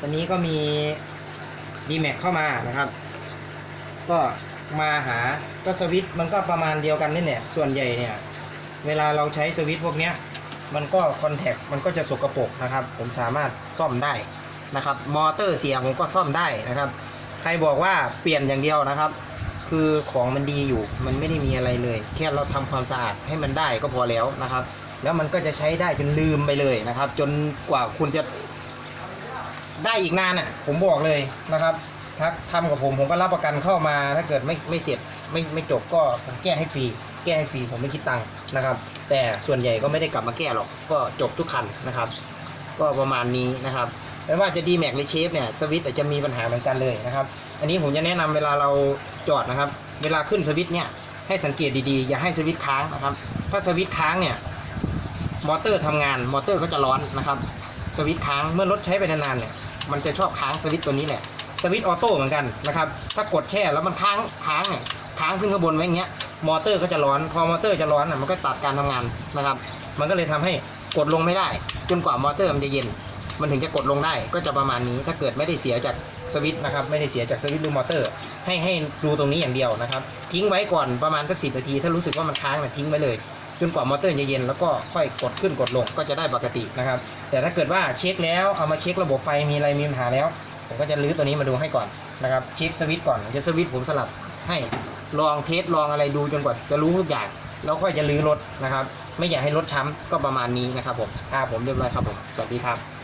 ตอนนี้ก็มี d m a x เข้ามานะครับ ก็มาหาก็สวิตช์มันก็ประมาณเดียวกันนี่แหละส่วนใหญ่เนี่ย เวลาเราใช้สวิตช์พวกเนี้ยมันก็คอนแทคมันก็จะสกปรกนะครับ ผมสามารถซ่อมได้นะครับ มอเตอร์เสียผมก็ซ่อมได้นะครับ ใครบอกว่าเปลี่ยนอย่างเดียวนะครับ คือของมันดีอยู่มันไม่ได้มีอะไรเลยแค่เราทำความสะอาดให้มันได้ก็พอแล้วนะครับ แล้วมันก็จะใช้ได้จนลืมไปเลยนะครับ จนกว่าคุณจะ ได้อีกนานอะ ผมบอกเลยนะครับถ้าทำกับผมผมก็รับประกันเข้ามา ถ้าเกิดไม่ไม่เสร็จไม่ไม่จบก็ผมแก้ให้ฟรีแก้ให้ฟรีผมไม่คิดตังค์นะครับ แต่ส่วนใหญ่ก็ไม่ได้กลับมาแก้หรอกก็จบทุกคันนะครับ ก็ประมาณนี้นะครับไม่ว่าจะดีแม็กหรือเชฟเนี่ยสวิตช์อาจจะมีปัญหาเหมือนกันเลยนะครับ อันนี้ผมจะแนะนำเวลาเราจอดนะครับ เวลาขึ้นสวิตช์เนี่ยให้สังเกตดีๆ อย่าให้สวิตช์ค้างนะครับ ถ้าสวิตช์ค้างเนี่ยมอเตอร์ทำงานมอเตอร์ก็จะร้อนนะครับ สวิตช์ค้างเมื่อรถใช้ไปนานๆเนี่ย มันจะชอบค้างสวิตช์ตัวนี้แหละสวิตช์ออโต้เหมือนกันนะครับถ้ากดแช่แล้วมันค้างค้างเนี่ยค้างขึ้นข้างบนไว้อย่างเงี้ยมอเตอร์ก็จะร้อนพอมอเตอร์จะร้อนอะมันก็ตัดการทำงานนะครับ มันก็เลยทำให้กดลงไม่ได้ จนกว่ามอเตอร์มันจะเย็น มันถึงจะกดลงได้ก็จะประมาณนี้ ถ้าเกิดไม่ได้เสียจากสวิตช์นะครับไม่ได้เสียจากสวิตช์หรือมอเตอร์ ให้ให้ดูตรงนี้อย่างเดียวนะครับ ทิ้งไว้ก่อนประมาณสักสินาที ถ้ารู้สึกว่ามันค้างนะทิ้งไว้เลย จนกว่ามอเตอร์จะเย็นแล้วก็ค่อยกดขึ้นกดลงก็จะได้ปกตินะครับ แต่ถ้าเกิดว่าเช็คแล้วเอามาเช็คระบบไฟมีอะไรมีปัญหาแล้ว ผมก็จะลื้อตัวนี้มาดูให้ก่อนนะครับเช็คสวิตช์ก่อนจะสวิตช์ผมสลับให้ลองเทสลองอะไรดูจนกว่าจะรู้ทุกอย่างแล้วค่อยจะลื้อรถนะครับ ไม่อยากให้รถช้ำก็ประมาณนี้นะครับผมอ่าผมเรียบร้อยครับผมสวัสดีครับ